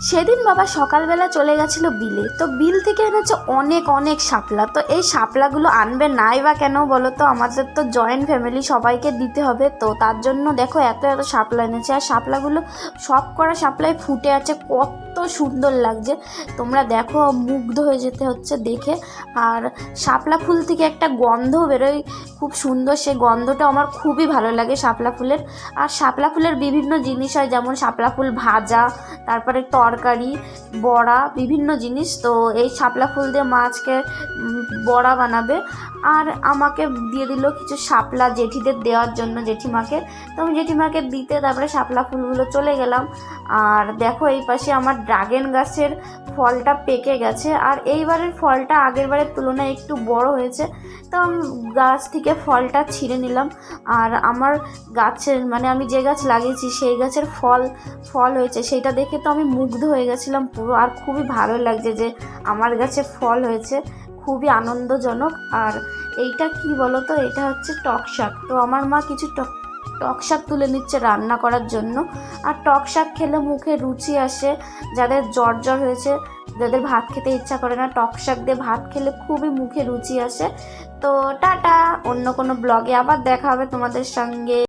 সেদিন বাবা সকালবেলা চলে গেছিল বিলে। তো বিল থেকে এনেছে অনেক অনেক শাপলা। তো এই শাপলাগুলো আনবে নাই বা কেন বলো তো? আমাদের তো জয়েন্ট ফ্যামিলি সবাইকে দিতে হবে। তো তার জন্য দেখো এত এত শাপলা এনেছে। আর শাপলাগুলো, সব করা শাপলাই ফুটে আছে। কত সুন্দর লাগছে। তোমরা দেখো, মুগ্ধ হয়ে যেতে হচ্ছে দেখে। আর শাপলা ফুল থেকে একটা গন্ধ বেরোয়। খুব সুন্দর সেই গন্ধটা আমার খুবই ভালো লাগে শাপলা ফুলের। আর শাপলা ফুলের বিভিন্ন জিনিস হয়, যেমন শাপলা ফুল ভাজা তারপরে তরকারি, বড়া, বিভিন্ন জিনিস। তো এই শাপলা ফুল দিয়ে মাছকে বড়া বানাবে। আর আমাকে দিয়ে দিল কিছু শাপলা জেঠিদের দেওয়ার জন্য জেঠিমাকে। তো আমি জেঠিমাকে দিতে তারপরে শাপলা ফুলগুলো চলে গেলাম। আর দেখো এই পাশে আমার ড্রাগন গাছের ফলটা পেকে গেছে। আর এইবারের ফলটা আগের বারের তুলনায় একটু বড় হয়েছে। তো আমি গাছ থেকে ফলটা ছিঁড়ে নিলাম। আর আমার গাছের মানে আমি যে গাছ লাগিয়েছি সেই গাছের ফল ফল হয়েছে। সেটা দেখে তো আমি মুগ্ধ হয়ে গেছিলাম পুরো। আর খুবই ভালো লাগছে যে আমার গাছে ফল হয়েছে। খুবই আনন্দজনক। আর এইটা কি বলো তো এটা হচ্ছে টক শাক। তো আমার মা কিছু টক টক শাক তুলে নিচ্ছে রান্না করার জন্য। আর টক শাক খেলে মুখে রুচি আসে। যাদের জ্বর জ্বর হয়েছে, যাদের ভাত খেতে ইচ্ছা করে না, টক শাক দিয়ে ভাত খেলে খুবই মুখে রুচি আসে। তো টাটা, অন্য কোনো ব্লগে আবার দেখা হবে তোমাদের সঙ্গে।